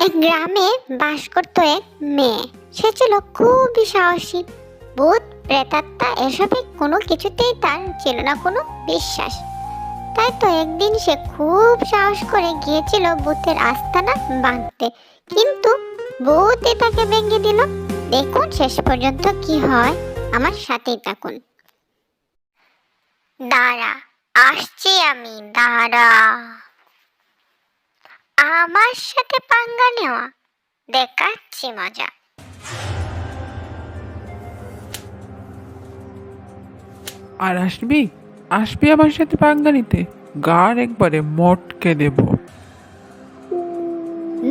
এক গ্রামে বাস করতো এক মেয়ে। সে ছিল খুবই সাহসী। ভূত প্রেতাত্মা এসবে কোনো কিছুতেই তার ছিল না, কোনো বিশ্বাস। তাই তো একদিন সে খুব সাহস করে গিয়েছিল ভূতের আস্তানা বাঁধতে। কিন্তু ভূতই তাকে ভেঙে দিল। দেখুন শেষ পর্যন্ত কি হয়। আমার সাথেই থাকুন। দাঁড়া, আসছি আমি, দাঁড়া। আমার সাথে পাঙ্গা নেওয়া। দেখাচ্ছি মজা। আর আসবি? আসবি আমার সাথে পাঙ্গা নিতে? গার একবারে মটকে দেব।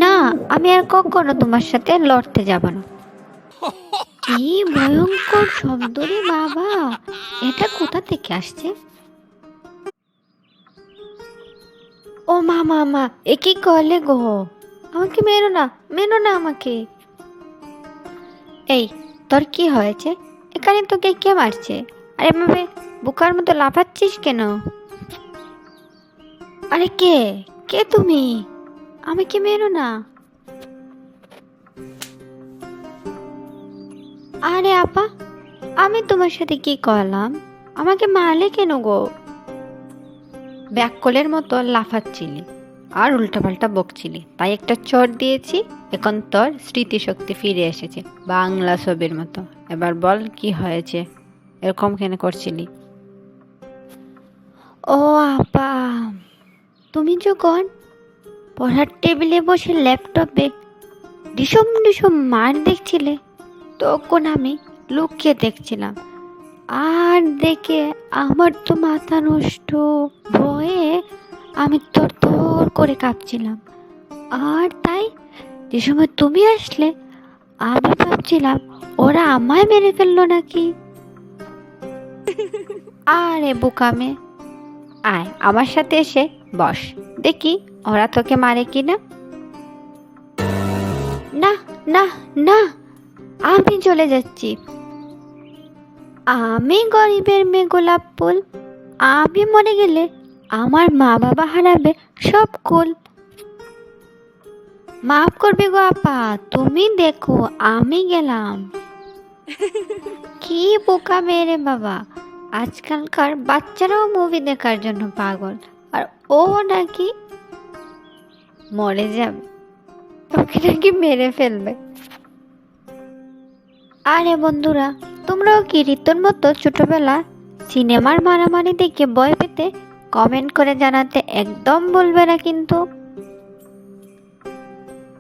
না আমি আর কখনো তোমার সাথে লড়তে যাব না। কি ভয়ঙ্কর শব্দ রে বাবা। এটা কোথা থেকে আসছে? ও মা মা মা এ কি করলে গো। আমাকে মেরো না মেরো না আমাকে। এই, তোর কি হয়েছে? এখানে তোকে কে মারছে? আরে এভাবে বুকার মতো লাফাচ্ছিস কেন? আরে কে? কে তুমি? আমাকে মেরো না। আরে আপা, আমি তোমার সাথে কি করলাম? আমাকে মারলে কেন গো? ব্যাককলের মতো লাফাচ্ছিলি আর উল্টাপাল্টা বকছিলি। তাই একটা চট দিয়েছি, এখন তোর স্মৃতিশক্তি ফিরে এসেছে, বাংলা ছবির মতো। এবার বল, কি হয়েছে? এরকম কেন করছিলি? ও আপা, তুমি যখন পড়ার টেবিলে বসে ল্যাপটপে ডিসম ডিসম মার দেখছিলে, তখন আমি লুকিয়ে দেখছিলাম। আর দেখে আমার তো মাথা নষ্ট। ভয়ে আমি তোর তোর করে কাঁপছিলাম। আর তাই যে সময় তুমি আসলে, আমি ভাবছিলাম, ওরা আমায় মেরে ফেলল নাকি? আরে বোকামে আয়, আমার সাথে এসে বস। দেখি ওরা তোকে মারে কি না না না না, আমি চলে যাচ্ছি। আমি গরিবের মেয়ে গোলাপ ফুল। আমি মরে গেলে আমার মা বাবা হারাবে সব কুল। মাফ করবে গো আপা, তুমি দেখো আমি গেলাম। কি বোকা মেরে বাবা। আজকালকার বাচ্চারাও মুভি দেখার জন্য পাগল। আর ও নাকি মরে যাবে। ওকে নাকি মেরে ফেলবে। আরে বন্ধুরা তোমরাও কি ঋতুর মতো ছোটবেলা সিনেমার মারামারি দেখে বয় পেতে কমেন্ট করে জানাতে একদম বলবে না কিন্তু।